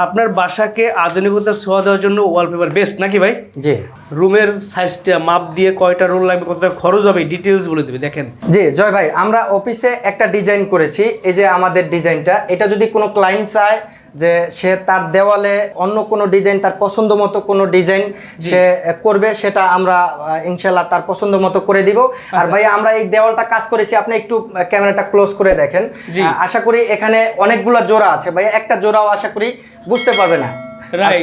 আপনার বাসাকে আধুনিকতার ছোঁয়া দেওয়ার জন্য ওয়ালপেপার বেস্ট নাকি ভাই? জি। রুমের সাইজটা মাপ দিয়ে কয়টা রুম লাগবে কতটা খরচ হবে ডিটেলস বলে দেবে দেখেন। জি জয় ভাই আমরা অফিসে একটা ডিজাইন করেছি এই যে আমাদের ডিজাইনটা এটা যদি কোনো ক্লায়েন্ট চায় যে সে তার দেওয়ালে অন্য কোনো ডিজাইন তার পছন্দ মতো কোনো ডিজাইন সে করবে সেটা আমরা ইনশাল্লাহ তার পছন্দ মতো করে দিব। আর ভাই আমরা এই দেওয়ালটা কাজ করেছি আপনি একটু ক্যামেরাটা ক্লোজ করে দেখেন। আশা করি এখানে অনেকগুলা জোড়া আছে। ভাই একটা জোড়াও আশা করি বুঝতে পারবে না.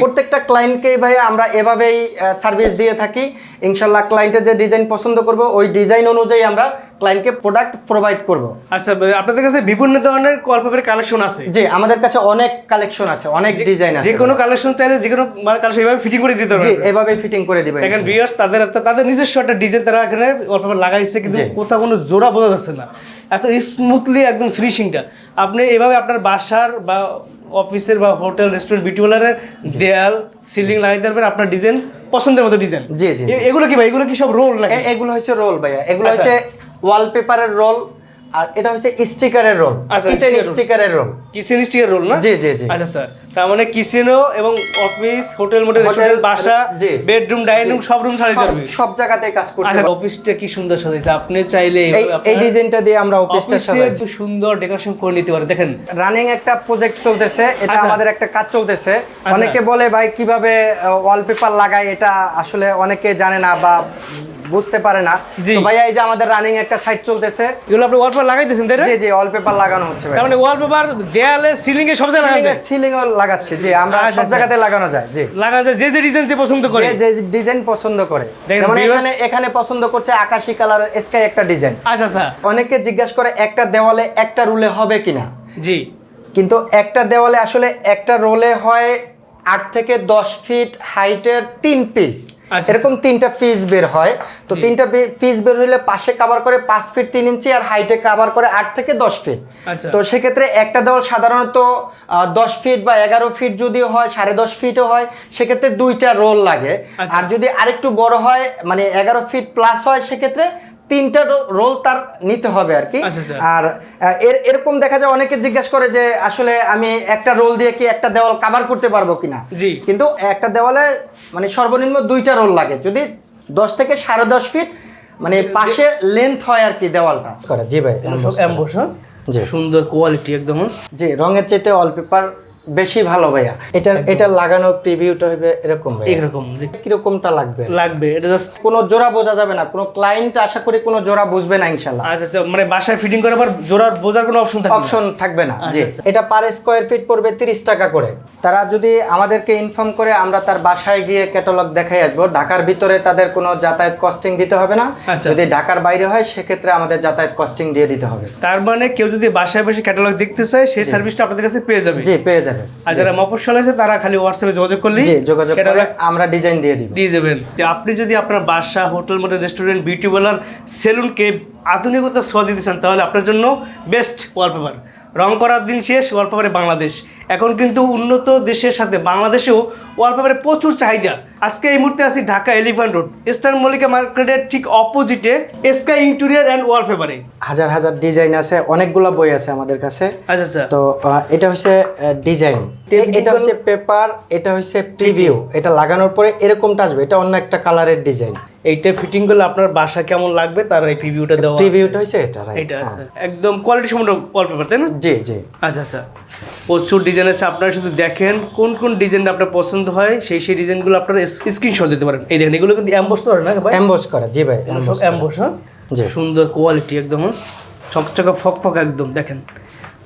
প্রত্যেকটা ক্লায়েন্টকেই ভাই আমরা এভাবেই সার্ভিস দিয়ে থাকি। ইনশাল্লাহ ক্লায়েন্টের যে ডিজাইন পছন্দ করব ওই ডিজাইন অনুযায়ী আমরা ক্লায়েন্টকে প্রোডাক্ট প্রোভাইড করব। আচ্ছা আপনাদের কাছে বিভিন্ন ধরনের ওয়ালপেপারের কালেকশন আছে? জি আমাদের কাছে অনেক কালেকশন আছে অনেক ডিজাইন আছে। যে কোনো কালেকশন চাইলে যে কোনো মানে কালেকশন এভাবে ফিটিং করে দিতে জি পারবে এভাবেই ফিটিং করে দিবে দেখেন ভিউয়ার্স তাদের তাদের নিজস্ব একটা ডিজাইন তারা এখানে ওয়ালপেপার লাগাইছে কিন্তু কোথাও কোনো জোড়া বোঝা যাচ্ছে না। এত স্মুথলি একদম ফিনিশিংটা আপনি এভাবে আপনার বাসার বা অফিসের বা হোটেল রেস্টুরেন্ট বিউটি পার্লারের দেয়াল সিলিং লাগাইতে পারবেন আপনার ডিজাইন পছন্দের মতো ডিজাইন জি, জি। এগুলো কি ভাই? এগুলো কি সব রোল নাকি? এগুলো হচ্ছে রোল ভাইয়া। এগুলো হচ্ছে হচ্ছে ওয়ালপেপারের রোল আর এটা হচ্ছে স্টিকারের রোল আচ্ছা, কিচেন স্টিকারের রোল। কিচেন স্টিকের রোল না? জি, জি, জি। আচ্ছা স্যার তার মানে কিচেনও এবং অফিস হোটেল মোটেল রেস্টুরেন্ট বাসা বেডরুম ডাইনিং রুম সব রুম সাজাতে পারবে সব জায়গাতে কাজ করতে আচ্ছা। অফিসটা কি সুন্দর সাজাইছে আপনি চাইলে এই ডিজাইনটা দিয়ে আমরা অফিসটা অফিসে সাজাইছি সুন্দর ডেকোরেশন করে নিতে পারে। দেখেন। রানিং একটা প্রজেক্ট চলতেছে এটা আচ্ছা। আমাদের একটা কাজ চলতেছে। অনেকে বলে ভাই কীভাবে ওয়ালপেপার লাগায় এটা আসলে অনেকে জানে না বা বুঝতে পারে না। তো ভাইয়া এই যে আমাদের রানিং একটা সাইট চলতেছে। এগুলো আপনি ওয়ালপেপার লাগাইতেছেন তাই না? জি জি ওয়ালপেপার লাগানো হচ্ছে ভাই মানে ওয়ালপেপার দেয়ালে সিলিং এ সব জায়গায় লাগানো সিলিং লাগাচ্ছে জি আমরা আচ্ছা, সব আচ্ছা। জায়গাতে লাগানো যায় জি। লাগা যায় যে যে ডিজাইন যে পছন্দ করে। যে যে ডিজাইন পছন্দ করে। যেমন এখানে এখানে পছন্দ করছে আকাশী কালার স্কাই একটা ডিজাইন আচ্ছা আচ্ছা। অনেকে জিজ্ঞাসা করে একটা দেওয়ালে একটা রুলে হবে কিনা? জি। কিন্তু একটা দেওয়ালে আসলে একটা রোলে হয় আট থেকে দশ ফিট হাইটের তিন পিস এরকম তিনটা পিস বের হয়। তো তিনটা পিস বের হলে পাশে কাভার করে পাঁচ ফিট তিন ইঞ্চি আর হাইটে কাভার করে আট থেকে দশ ফিট আচ্ছা। তো সেক্ষেত্রে একটা দেওয়াল সাধারণত দশ ফিট বা এগারো ফিট যদি হয় সাড়ে দশ ফিটও হয় সেক্ষেত্রে দুইটা রোল লাগে। আচ্ছা। আর যদি আরেকটু বড় হয় মানে এগারো ফিট প্লাস হয় সেক্ষেত্রে তিনটা রোল তার নিতে হবে আর কি আচ্ছা, আচ্ছা। আর এর এরকম দেখা যায় অনেকে জিজ্ঞাসা করে যে আসলে আমি একটা রোল দিয়ে কি একটা দেওয়াল কাভার করতে পারব কিনা জি। কিন্তু একটা দেওয়ালে মানে সর্বনিম্ন দুইটা রোল লাগে যদি দশ থেকে সাড়ে দশ ফিট মানে পাশে লেন্থ হয় আর কি দেওয়ালটা জি ভাই জি। সুন্দর কোয়ালিটি একদম হ্যাঁ? জি রঙের চাইতে ওয়ালপেপার বেশি ভালো ভাইয়া। এটা এটা লাগানোর প্রিভিউটা হবে এরকম এরকম কিরকমটা লাগবে? লাগবে এটা জাস্ট কোনো জোড়া বোঝা যাবে না। কোনো ক্লায়েন্ট আশা করি কোনো জোড়া বুঝবে না ইনশাল্লাহ আচ্ছা আচ্ছা মানে বাসায় ফিটিং করার পর জোড়ার বোঝার কোনো অপশন থাকবে অপশন থাকবে না জি। আচ্ছা। এটা পার স্কোয়ার ফিট পড়বে তিরিশ টাকা করে। তারা যদি আমাদেরকে ইনফর্ম করে আমরা তার বাসায় গিয়ে ক্যাটালগ দেখাই আসব। ঢাকার ভিতরে তাদের কোনো যাতায়াত কস্টিং দিতে হবে না। আচ্ছা। যদি ঢাকার বাইরে হয় সেক্ষেত্রে আমাদের যাতায়াত কস্টিং দিয়ে দিতে হবে। তার মানে কেউ যদি বাসায় বসে ক্যাটালগ দেখতে চায় সেই সার্ভিসটা আপনাদের কাছে পেয়ে যাবে? জি পেয়ে যাবে। আর যারা মফস্বল আছে তারা খালি হোয়াটসঅ্যাপে যোগাযোগ করলে জি যোগাযোগ করে আমরা ডিজাইন দিয়ে দিব। দিয়ে দেবেন। আপনি যদি আপনার বাসা hotel motel restaurant beauty parlour সেলুনকে আধুনিকতা ছোঁয়া দিতে চান তাহলে আপনার জন্য বেস্ট ওয়ালপেপার রং করার দিন শেষ ওয়ালপেপারে বাংলাদেশ। এখন কিন্তু উন্নত দেশের সাথে বাংলাদেশেও ওয়ালপেপারে প্রচুর চাহিদা। আজকে এই মুহূর্তে আছি Dhaka elephant road eastern Mallika মার্কেটের ঠিক অপোজিটে স্কাই ইন্টেরিয়ার অ্যান্ড ওয়ালপেপারে হাজার হাজার ডিজাইন আছে অনেকগুলো বই আছে আমাদের কাছে। আচ্ছা আচ্ছা। তো এটা হচ্ছে ডিজাইন এটা হচ্ছে পেপার এটা হচ্ছে প্রিভিউ এটা লাগানোর পরে এরকমটা আসবে এটা অন্য একটা কালারের ডিজাইন এইটা ফিটিং করলে আপনার বাসা কেমন লাগবে তার এই প্রিভিউটা দেওয়া আছে। প্রিভিউটা হচ্ছে এটা? এটা আছে। হ্যাঁ। একদম কোয়ালিটি সম্পূর্ণ ওয়ালপেপার তাই না? জি জি। আচ্ছা আচ্ছা। প্রচুর ডিজাইন আছে আপনারা শুধু দেখেন কোন কোন ডিজাইনটা আপনার পছন্দ হয় সেই সেই ডিজাইনগুলো আপনারা স্ক্রিনশট দিতে পারেন। এই দেখেন এগুলো কিন্তু অ্যাম্বোস তো না ভাই? অ্যাম্বস করা জি ভাই সব অ্যাম্বোস হ্যাঁ? জি। সুন্দর কোয়ালিটি একদম হ্যাঁ? চকচকে ফক ফক একদম দেখেন।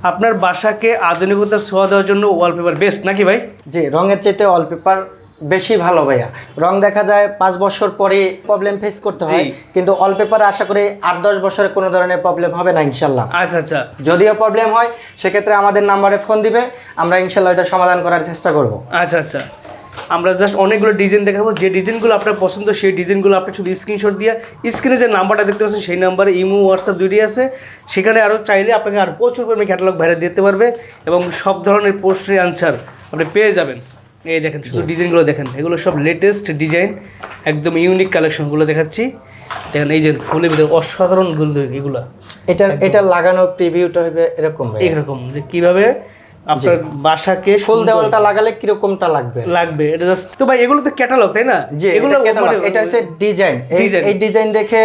আপনার বাসাকে আধুনিকতার ছোঁয়া দেওয়ার জন্য ওয়ালপেপার বেস্ট নাকি ভাই? জি রঙের চাইতে ওয়ালপেপার বেশি ভালো ভাইয়া। রং দেখা যায় পাঁচ বছর পরে প্রবলেম ফেস করতে হয়। কিন্তু ওয়ালপেপার আশা করি আট দশ বছরে কোনো ধরনের প্রবলেম হবে না ইনশাল্লাহ। আচ্ছা আচ্ছা। যদিও প্রবলেম হয় সেক্ষেত্রে আমাদের নাম্বারে ফোন দিবে আমরা ইনশাল্লাহ এটা সমাধান করার চেষ্টা করব। আচ্ছা আচ্ছা। আমরা জাস্ট অনেকগুলো ডিজাইন দেখাবো যে ডিজাইনগুলো আপনার পছন্দ সেই ডিজাইনগুলো আপনি শুধু স্ক্রিনশট দিয়ে স্ক্রিনে যে নাম্বারটা দেখতে পাচ্ছেন সেই নাম্বারে ইমো হোয়াটসঅ্যাপ দুইটি আছে। সেখানে আরও চাইলে আপনাকে আরও প্রচুর পরিমাণে ক্যাটালগ বাইরে দিতে পারবে এবং সব ধরনের পোস্টের আনসার আপনি পেয়ে যাবেন। এই দেখেন শুধু ডিজাইনগুলো দেখেন। এগুলো সব লেটেস্ট ডিজাইন একদম ইউনিক কালেকশনগুলো দেখাচ্ছি। দেখেন এই যে ফুলের ভিতরে অসাধারণগুলো এগুলো। এটা এটা লাগানোর প্রিভিউটা হবে এরকম এরকম যে কীভাবে আপনার বাসাকে ফুল দেওয়ালটা লাগালে কিরকমটা লাগবে? লাগবে। এটা জাস্ট তো ভাই এগুলো তো ক্যাটালগ তাই না? জি এগুলো এটা মানে- এটা হচ্ছে ডিজাইন এই ডিজাইন দেখে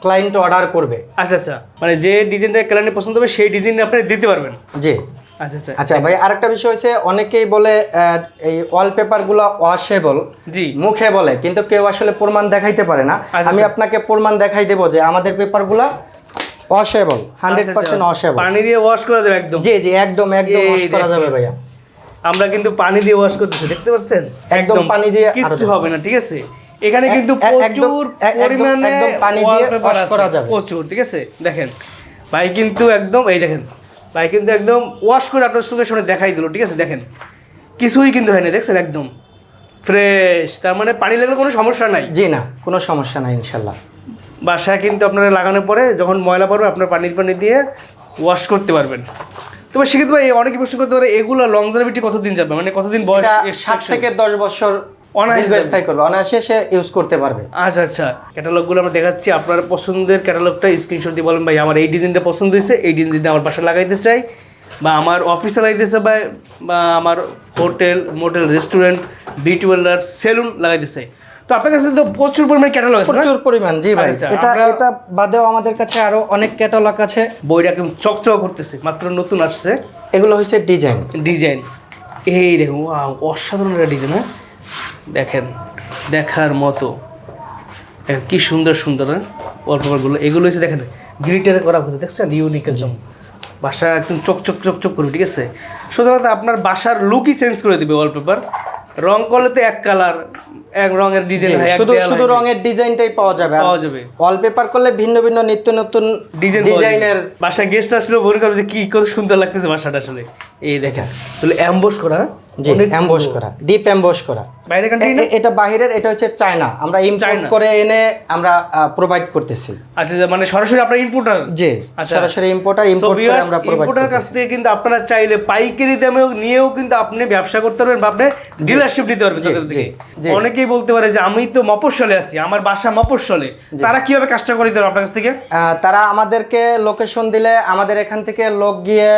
ক্লায়েন্ট অর্ডার করবে। আচ্ছা আচ্ছা। মানে যে ডিজাইনটা ক্লায়েন্ট পছন্দ হবে সেই ডিজাইন আপনি দিতে পারবেন। জি। আচ্ছা আচ্ছা। আচ্ছা ভাই আরেকটা বিষয় হচ্ছে অনেকেই বলে এই ওয়ালপেপারগুলো ওয়াশেবল জি। মুখে বলে কিন্তু কেউ আসলে প্রমাণ দেখাইতে পারে না। আচ্ছা, আমি। আপনাকে প্রমাণ দেখাই দেবো যে আমাদের পেপারগুলো ওয়াশেবল হান্ড্রেড পার্সেন্ট। ওয়াশেবল পানি দিয়ে ওয়াশ করা যাবে একদম। জি জি একদম একদম ওয়াশ করা যাবে ভাইয়া। আমরা কিন্তু পানি দিয়ে ওয়াশ করতেছি দেখতে পাচ্ছেন? একদম পানি দিয়ে কিছু হবে না ঠিক আছে? এখানে কিন্তু প্রচুর একদম- পরিমাণে একদম পানি দিয়ে আছে। করা যাবে। প্রচুর ঠিক আছে? দেখেন ভাই কিন্তু একদম এই দেখেন ভাই কিন্তু একদম ওয়াশ করে আপনার চোখের সামনে দেখাই দিল ঠিক আছে? দেখেন কিছুই কিন্তু হয়নি দেখছেন? একদম ফ্রেশ তার মানে পানি লাগলে কোনো সমস্যা নাই। জি না কোনো সমস্যা নাই ইনশাল্লাহ। বাসায় কিন্তু আপনারা লাগানোর পরে যখন ময়লা পড়বে আপনার পানি পানি দিয়ে ওয়াশ করতে পারবেন। তবে সেক্ষেত্রে ভাই অনেকে প্রশ্ন করতে পারে এগুলো লং লংজারিভিটি কতদিন যাবে? মানে কতদিন বয়স সাত থেকে দশ বছর। দীর্ঘস্থায়ী করবে অনায়াসে সে ইউজ করতে পারবে। আচ্ছা আচ্ছা ক্যাটালগুলো আমরা দেখাচ্ছি। আপনার পছন্দের ক্যাটালগটা স্ক্রিনশট দিয়ে বলেন ভাই আমার এই ডিজাইনটা পছন্দ হয়েছে এই ডিজাইনটা আমার বাসায় লাগাইতে চাই বা আমার অফিসে লাগাইতে চাই বা বা আমার hotel motel restaurant beauty parlour salon লাগাইতে চাই। তো আপনার কাছে তো প্রচুর পরিমাণে ক্যাটালগ আছে প্রচুর পরিমাণ জি ভাই। আচ্ছা, এটা এটা বাদেও আমাদের কাছে আরও অনেক ক্যাটালগ আছে। বইটা একদম চকচক করতেছে মাত্র নতুন আসছে। এগুলো হচ্ছে ডিজাইন ডিজাইন। এই দেখুন অসাধারণ একটা ডিজাইন হ্যাঁ? দেখেন দেখার মতো। দেখেন কি সুন্দর সুন্দর হ্যাঁ? ওয়ালপেপারগুলো। এগুলো হচ্ছে দেখেন গ্লিটারে করা হতো দেখছেন? ইউনিক একদম বাসা একদম চক চক চক চক করবে ঠিক আছে? কথা আপনার বাসার লুকই চেঞ্জ করে দিবে ওয়ালপেপার রং করলে তো এক কালার এক রঙের ডিজাইন শুধু শুধু রঙের ডিজাইনটাই পাওয়া যাবে। পাওয়া যাবে। ওয়ালপেপার করলে ভিন্ন ভিন্ন নিত্য নতুন ডিজাইন ডিজাইনের বাসায় গেস্ট আসলেও মনে করবে যে কি কত সুন্দর লাগতেছে বাসাটা আসলে। এই দেখেন তাহলে অ্যাম্বোস করা হ্যাঁ? জি। করা ডিপ করা। বাইরে এটা বাহিরের এটা হচ্ছে চায়না আমরা ইম্পোর্ট করে এনে আমরা প্রোভাইড করতেছি। আচ্ছা আচ্ছা, মানে সরাসরি আপনার ইম্পোর্টার জি আচ্ছা। সরাসরি ইম্পোর্টার ইম্পোর্ট করে আমরা প্রোভাইড ইম্পোর্টার কাছ থেকে কিন্তু আপনারা চাইলে পাইকারি দামেও নিয়েও কিন্তু আপনি ব্যবসা করতে পারবেন বা আপনি ডিলারশিপ দিতে পারবেন তাদের থেকে। অনেকেই বলতে পারে যে আমি তো মফস্বলে আছি আমার বাসা মফস্বলে। তারা কীভাবে কাজটা করে দিতে আপনার কাছ থেকে? তারা আমাদেরকে লোকেশন দিলে আমাদের এখান থেকে লোক গিয়ে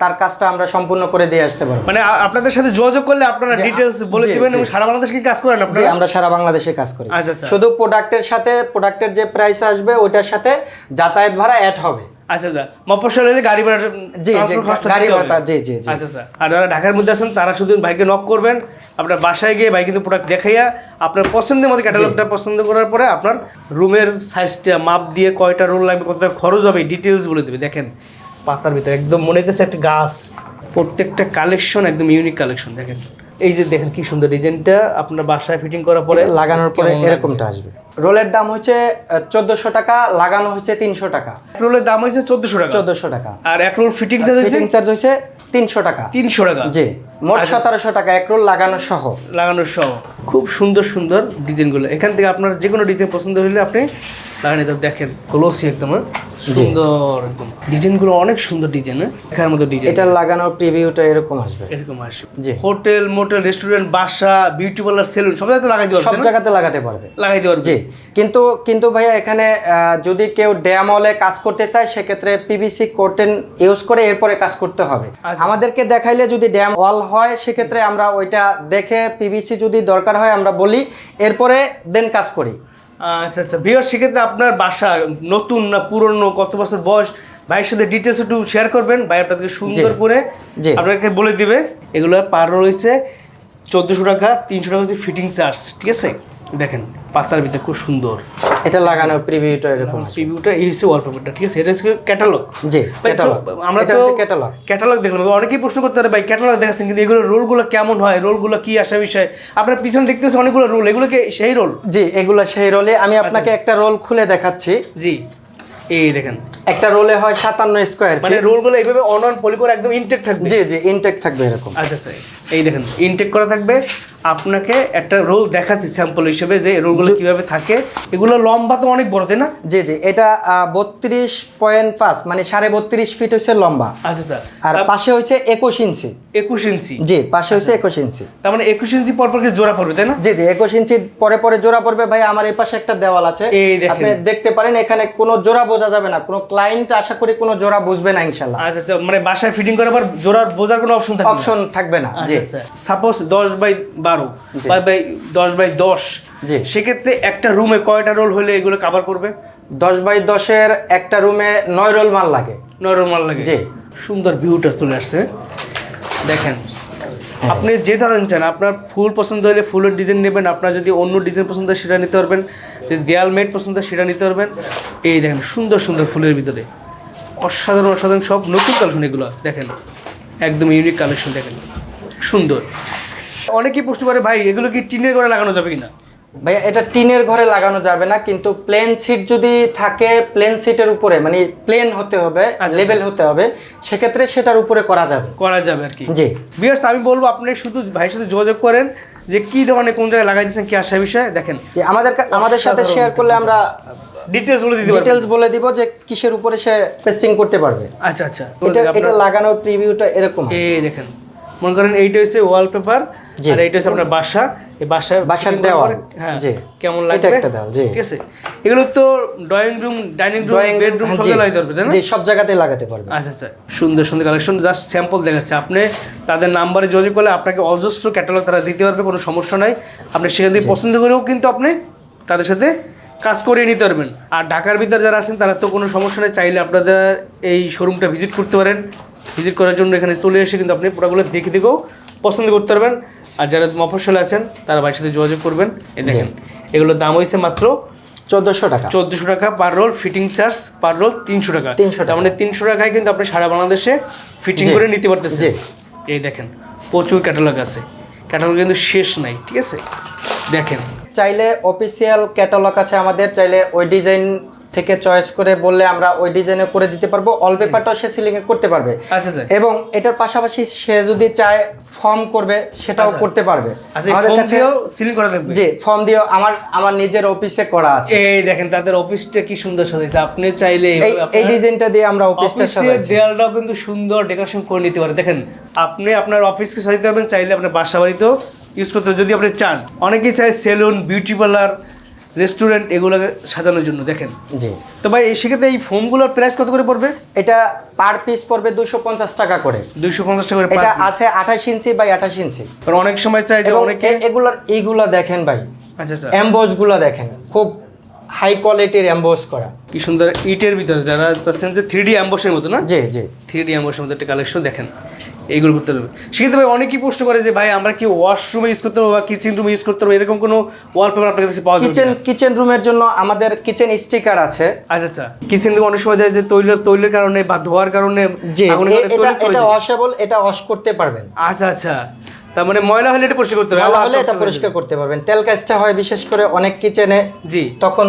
তার কাজটা আমরা সম্পূর্ণ করে দিয়ে আসতে পারব। মানে আপনাদের সাথে যোগাযোগ করলে আপনারা ডিটেলস বলে দিবেন এবং সারা বাংলাদেশ কি কাজ করেন আপনারা? আমরা সারা বাংলাদেশে কাজ করি। আচ্ছা, আচ্ছা। শুধু প্রোডাক্টের সাথে প্রোডাক্টের যে প্রাইস আসবে ওইটার সাথে যাতায়াত ভাড়া অ্যাড হবে। আচ্ছা আচ্ছা। মফস্বলে গাড়ি ভাড়া জি, transport জি, খরচটা গাড়ি ভাড়া, জি, জি, জি। আচ্ছা স্যার আর যারা ঢাকার মধ্যে আছেন তারা শুধু ভাইকে নক করবেন। আপনার বাসায় গিয়ে ভাই কিন্তু প্রোডাক্ট দেখাইয়া আপনার পছন্দের মতো ক্যাটালগটা পছন্দ করার পরে আপনার রুমের সাইজটা মাপ দিয়ে কয়টা রোল লাগবে কতটা খরচ হবে ডিটেলস বলে দেবে। দেখেন। পাতার ভিতরে একদম মনে হইতেছে একটা গাছ। প্রত্যেকটা কালেকশন একদম ইউনিক কালেকশন দেখেন। এই যে দেখেন কি সুন্দর ডিজাইনটা আপনার বাসায় ফিটিং করার পরে লাগানোর পরে এরকমটা আসবে। রোলের দাম হচ্ছে চোদ্দোশো টাকা লাগানো হচ্ছে তিনশো টাকা। রোলের দাম হয়েছে চোদ্দশো টাকা। চোদ্দশো টাকা। আর এক রোল ফিটিং চার্জ হয়েছে ফিটিং চার্জ হচ্ছে তিনশো টাকা। তিনশো টাকা। জি মোট আচ্ছা। সতেরোশো টাকা এক রোল লাগানো সহ। লাগানোর সহ। খুব সুন্দর সুন্দর ডিজাইনগুলো এখান থেকে আপনার যে কোনো ডিজাইন পছন্দ হলে আপনি লাগানো যাবে দেখেন গ্লোসি একদম হ্যাঁ? সুন্দর একদম। ডিজাইনগুলো অনেক সুন্দর ডিজাইন দেখার মতো ডিজাইন এটা লাগানোর প্রিভিউটা এরকম আসবে। এরকম আসবে জি। হোটেল মোটেল রেস্টুরেন্ট বাসা বিউটি পার্লার সেলুন সব জায়গায় লাগাই দিতে সব জায়গাতে লাগাতে পারবে। লাগাই দিতে পারবে। জি। কিন্তু কিন্তু ভাইয়া এখানে যদি কেউ ড্যাম হলে কাজ করতে চায় সেক্ষেত্রে পিভিসি কোটেন ইউজ করে এরপরে কাজ করতে হবে। আচ্ছা। আমাদেরকে দেখাইলে যদি ড্যাম ওয়াল হয় সেক্ষেত্রে আমরা ওইটা দেখে পিভিসি যদি দরকার হয় আমরা বলি এরপরে দেন কাজ করি। আচ্ছা আচ্ছা বিহার সেক্ষেত্রে আপনার বাসা নতুন না পুরনো? কত বছর বয়স? ভাইয়ের সাথে ডিটেলস একটু শেয়ার করবেন। ভাই আপনাদেরকে সুন্দর করে আপনাকে বলে দিবে। এগুলো পার রয়েছে চোদ্দোশো টাকা তিনশো টাকা হচ্ছে ফিটিং চার্জ ঠিক আছে? দেখেন পাতার ভিতরে খুব সুন্দর। এটা লাগানোর প্রিভিউটা এরকম আসবে। রিভিউটা এই হচ্ছে ওয়ালপেপারটা ঠিক আছে? এটা হচ্ছে ক্যাটালগ জি আমরা তো ক্যাটালগ ক্যাটালগ দেখলাম। অনেকেই প্রশ্ন করতে পারে ভাই ক্যাটালগ দেখাচ্ছেন কিন্তু এগুলো রোলগুলো কেমন হয়? রোলগুলো কি আসা বিষয়? আপনার পিছনে দেখতে পাচ্ছেন অনেকগুলো রোল। এগুলো কি সেই রোল? জি এগুলো সেই রোলে। আমি আচ্ছা। আপনাকে একটা রোল খুলে দেখাচ্ছি। জি এই দেখেন। একটা রোলে হয় সাতান্ন স্কোয়ার মানে রোলগুলো এইভাবে অন অন পলি করে একদম ইনটেক থাকবে। জি জি ইনটেক থাকবে এরকম। আচ্ছা স্যার এই দেখেন ইনটেক করা থাকবে। আপনাকে একটা রোল দেখাচ্ছি স্যাম্পল হিসেবে যে রোলগুলো কীভাবে থাকে। এগুলো লম্বা তো অনেক বড় তাই না? জি জি এটা বত্রিশ পয়েন্ট পাঁচ মানে সাড়ে বত্রিশ ফিট হচ্ছে লম্বা। আচ্ছা স্যার আর পাশে হচ্ছে একুশ ইঞ্চি। একুশ ইঞ্চি। জি পাশে হচ্ছে একুশ ইঞ্চি। তার মানে একুশ ইঞ্চি পর পর কি জোড়া পড়বে তাই না? জি জি একুশ ইঞ্চি পরে পরে জোড়া পড়বে। ভাই আমার এই পাশে একটা দেওয়াল আছে। আপনি দেখতে পারেন এখানে কোনো জোড়া বোঝা যাবে না। কোনো ক্লায়েন্ট আশা করি কোনো জোড়া বুঝবে না ইনশাল্লাহ আচ্ছা আচ্ছা মানে বাসায় ফিটিং করার পর জোড়ার বোঝার কোনো অপশন থাকবে না? অপশন থাকবে না জি। আচ্ছা। সাপোজ দশ বাই বারো। বা বাই দশ বাই দশ জি। সেক্ষেত্রে একটা রুমে কয়টা রোল হলে এগুলো কাভার করবে? দশ বাই দশের একটা রুমে নয় রোল মাল লাগে। নয় রোল মাল লাগে। জি। সুন্দর ভিউটা চলে আসছে। দেখেন আপনি যে ধরনের চান আপনার ফুল পছন্দ হলে ফুলের ডিজাইন নেবেন আপনার যদি অন্য ডিজাইন পছন্দ হয় সেটা নিতে পারবেন যদি দেয়াল মেট পছন্দ হয় সেটা নিতে পারবেন। এই দেখেন সুন্দর সুন্দর ফুলের ভিতরে। অসাধারণ অসাধারণ সব নতুন কালেকশন এগুলো দেখেন। একদম ইউনিক কালেকশন দেখেন। সুন্দর। অনেকেই প্রশ্ন করে ভাই এগুলো কি টিনের ঘরে লাগানো যাবে কিনা? ভাইয়া এটা টিনের ঘরে লাগানো যাবে না কিন্তু প্লেন সিট যদি থাকে প্লেন সিটের উপরে মানে প্লেন হতে হবে আচ্ছা। লেভেল হতে হবে সেক্ষেত্রে সেটার উপরে করা যাবে। করা যাবে আর কি। জি। বিয়ার্স আমি বলব আপনি শুধু ভাইয়ের সাথে যোগাযোগ করেন যে কি ধরনের কোন জায়গায় লাগাই দিয়েছেন কি আসা বিষয়ে দেখেন। যে আমাদের আমাদের সাথে শেয়ার করলে আমরা ডিটেলস বলে দিতে ডিটেলস বলে দিব যে কিসের উপরে সে পেস্টিং করতে পারবে। আচ্ছা আচ্ছা। এটা এটা লাগানোর প্রিভিউটা এরকম। এই দেখেন। মনে করেন এইটা হচ্ছে ওয়ালপেপার। আর এইটা হচ্ছে আপনার বাসা। এই বাসার বাসার দেওয়াল। হ্যাঁ জি। কেমন এটা লাগবে? একটা দেওয়াল, জি। ঠিক আছে। এগুলো তো drawing room dining room bedroom সব জায়গায় লাগাতে পারবে জি সব জায়গাতে লাগাতে পারবে। আচ্ছা আচ্ছা। সুন্দর সুন্দর কালেকশন জাস্ট স্যাম্পল দেখাচ্ছে আপনি। তাদের নাম্বারে যোগাযোগ করলে আপনাকে অজস্র ক্যাটালগ তারা দিতে পারবে কোনো সমস্যা নাই। আপনি সেখান থেকে পছন্দ করেও কিন্তু আপনি তাদের সাথে কাজ করিয়ে নিতে পারবেন। আর ঢাকার ভিতরে যারা আছেন তারা তো কোনো সমস্যা নেই। চাইলে আপনাদের এই শোরুমটা ভিজিট করতে পারেন। ভিজিট করার জন্য এখানে চলে এসে কিন্তু আপনি প্রোডাক্টগুলো দেখে দেখেও পছন্দ করতে পারবেন। আর যারা মফস্বলে আছেন তারা বাড়ির সাথে যোগাযোগ করবেন। এই দেখেন এগুলোর দাম হয়েছে মাত্র চোদ্দোশো টাকা। চোদ্দোশো টাকা per roll fitting charge per roll তিনশো টাকা। 300 টাকা। মানে তিনশো টাকায় কিন্তু আপনি সারা বাংলাদেশে ফিটিং করে নিতে পারতেছেন। এই দেখেন প্রচুর ক্যাটালগ আছে। ক্যাটালগ কিন্তু শেষ নাই ঠিক আছে? দেখেন। চাইলে অফিসিয়াল ক্যাটালগ আছে আমাদের চাইলে ওই ডিজাইন থেকে চয়েস করে বললে আমরা ওই ডিজাইনে করে দিতে পারব। অল পেপারটাও সে সিলিং এ করতে পারবে। আচ্ছা এবং এটার পাশাপাশি সে যদি চায় ফর্ম করবে সেটাও আচ্ছা। করতে পারবে। আচ্ছা আমাদের কাছে সিলিং করা থাকবে জি ফর্ম দিয়েও আমার আমার নিজের অফিসে করা আছে। এই দেখেন তাদের অফিসটা কি সুন্দর সাজাইছে। আপনি চাইলে এই ডিজাইনটা দিয়ে আমরা অফিসটা সাজাইছি। দেয়ালটাও কিন্তু সুন্দর ডেকোরেশন করে নিতে পারে। দেখেন আপনি আপনার অফিসকে সাজাতে পারবেন চাইলে আপনার বাসা বাড়িতেও ইউজ করতে যদি আপনি চান অনেকেই চায় সেলুন বিউটি পার্লার রেস্টুরেন্ট এগুলো সাজানোর জন্য দেখেন। জি। তো ভাই সেক্ষেত্রে এই ফোমগুলোর প্রাইস কত করে পড়বে? এটা পার পিস পড়বে দুশো পঞ্চাশ টাকা করে। দুইশো পঞ্চাশ টাকা করে এটা আছে আঠাশ ইঞ্চি বাই আঠাশ ইঞ্চি। কারণ অনেক সময় চাই যে অনেকে এগুলার এইগুলা দেখেন ভাই। আচ্ছা আচ্ছা। এমবোসগুলা দেখেন। খুব হাই কোয়ালিটির অ্যাম্বোস করা। কি সুন্দর ইটের ভিতরে যারা চাচ্ছেন যে থ্রি ডি অ্যাম্বসের মতো না? জি জি। থ্রি ডি অ্যাম্বসের মতো একটা কালেকশন দেখেন। এইগুলো করতে পারবে সেক্ষেত্রে ভাই অনেকেই প্রশ্ন করে যে ভাই আমরা কি ওয়াশরুমে ইউজ করতে পারব বা কিচেন রুমে ইউজ করতে পারব? এরকম কোনো ওয়ালপেপার আপনার কাছে পাওয়া যাবে কিচেন কিচেন রুমের জন্য আমাদের কিচেন স্টিকার আছে। আচ্ছা আচ্ছা। কিচেন রুমে অনেক সময় যায় যে তৈল তৈলের কারণে বা ধোয়ার কারণে এটা এটা ওয়াশেবল এটা ওয়াশ করতে পারবেন। আচ্ছা আচ্ছা। তার মানে ময়লা হলে এটা পরিষ্কার করতে হবে ভালো আবার হলে এটা পরিষ্কার করতে পারবেন। তেল কাজটা হয় বিশেষ করে অনেক কিচেনে জি। তখন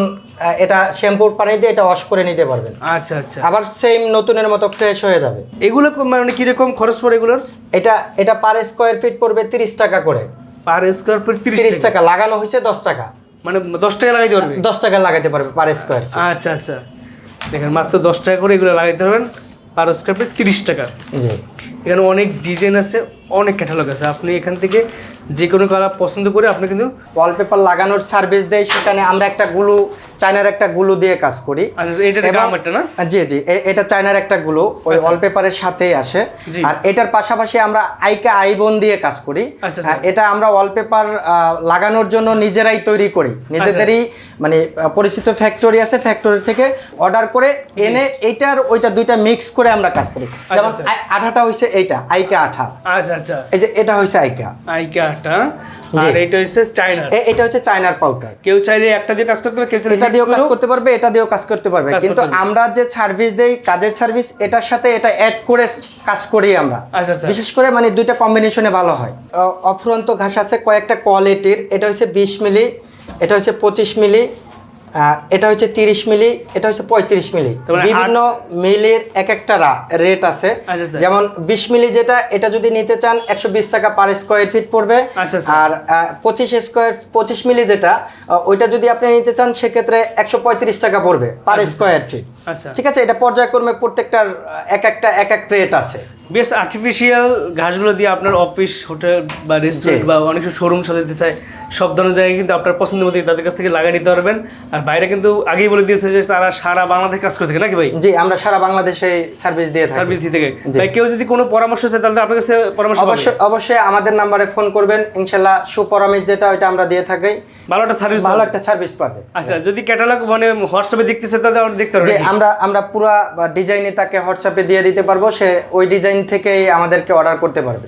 এটা শ্যাম্পুর পানি দিয়ে এটা ওয়াশ করে নিতে পারবেন। আচ্ছা আচ্ছা। আবার সেম নতুনের মতো ফ্রেশ হয়ে যাবে। এগুলো মানে কীরকম খরচ পড়ে এগুলোর? এটা এটা পার স্কোয়ার ফিট পড়বে তিরিশ টাকা করে। পার স্কোয়ার ফিট তিরিশ টাকা। লাগানো হয়েছে দশ টাকা। মানে দশ টাকা লাগাইতে পারবে? দশ টাকা লাগাতে পারবে পার স্কোয়ার আচ্ছা আচ্ছা। দেখেন মাত্র দশ টাকা করে এগুলো লাগাইতে পারবেন পার স্কোয়ার ফিট তিরিশ টাকা। জি। এখানে অনেক ডিজাইন আছে অনেক ক্যাটালগ আছে। আপনি এখান থেকে যে কোনো কালার পছন্দ করে আপনি কিন্তু ওয়ালপেপার লাগানোর সার্ভিস দেয় সেখানে আমরা একটা গুলো চায়নার একটা গুলো দিয়ে কাজ করি। আচ্ছা না? জি জি এটা চায়নার একটা গুলো ওই আচ্ছা। ওয়ালপেপারের সাথেই আসে। আর এটার পাশাপাশি আমরা আইকা আইবন দিয়ে কাজ করি। আচ্ছা, এটা আমরা ওয়ালপেপার লাগানোর জন্য নিজেরাই তৈরি করি। আচ্ছা। নিজেদেরই মানে পরিচিত ফ্যাক্টরি আছে ফ্যাক্টরি থেকে অর্ডার করে এনে এইটার ওইটা দুইটা মিক্স করে আমরা কাজ করি। যেমন আচ্ছা। আঠাটা হচ্ছে এইটা আইকা আঠা। আচ্ছা আচ্ছা। এই যে এটা হচ্ছে আইকা আইকাটা আর এটা হচ্ছে চায়নার। এটা হচ্ছে চায়নার পাউডার কেউ চাইলে একটা দিয়ে কাজ করতে পারবে কেউ এটা দিয়েও কাজ করতে পারবে এটা দিয়েও কাজ করতে পারবে। কিন্তু আমরা যে সার্ভিস দেই কাজের সার্ভিস এটার সাথে এটা অ্যাড করে কাজ করি আমরা। আচ্ছা, আচ্ছা। বিশেষ করে মানে দুইটা কম্বিনেশনে ভালো হয়। অফুরন্ত ঘাস আছে কয়েকটা কোয়ালিটির এটা হচ্ছে বিশ মিলি এটা হচ্ছে পঁচিশ মিলি এটা হচ্ছে তিরিশ মিলি এটা হচ্ছে পঁয়ত্রিশ মিলি। মানে বিভিন্ন মিলির এক একটা রেট আছে। আচ্ছা, আচ্ছা। যেমন বিশ মিলি যেটা এটা যদি নিতে চান একশো বিশ টাকা পার স্কোয়ার ফিট পড়বে। আচ্ছা। আর পঁচিশ স্কোয়ার পঁচিশ মিলি যেটা ওইটা যদি আপনি নিতে চান সেক্ষেত্রে একশো পঁয়ত্রিশ টাকা পড়বে পার স্কোয়ার ফিট ঠিক আছে? এটা পর্যায়ক্রমে প্রত্যেকটার এক একটা এক এক রেট আছে। বেশ আর্টিফিশিয়াল ঘাসগুলো দিয়ে আপনার অফিস হোটেল বা রেস্টুরেন্ট বা অনেক শোরুম সাজাতে চায় সব ধরনের জায়গায় কিন্তু আপনার পছন্দ মতো তাদের কাছ থেকে লাগিয়ে নিতে পারবেন। আর বাইরে কিন্তু আগেই বলে দিয়েছে যে তারা সারা বাংলাদেশ কাজ করে থাকে নাকি ভাই? জি আমরা সারা বাংলাদেশে সার্ভিস দিয়ে থাকি। সার্ভিস দিয়ে থাকে। ভাই কেউ যদি কোনো পরামর্শ চায় তাহলে আপনার কাছে পরামর্শ অবশ্যই অবশ্যই আমাদের নাম্বারে ফোন করবেন। ইনশাল্লাহ সুপরামর্শ যেটা ওইটা আমরা দিয়ে থাকি। ভালো একটা সার্ভিস ভালো একটা সার্ভিস পাবে। আচ্ছা যদি ক্যাটালগ মানে হোয়াটসঅ্যাপে দেখতে দেখতেছে তাহলে আমরা দেখতে পারবেন আমরা আমরা পুরা ডিজাইনে তাকে হোয়াটসঅ্যাপে দিয়ে দিতে পারব। সে ওই ডিজাইন থেকেই আমাদেরকে অর্ডার করতে পারবে।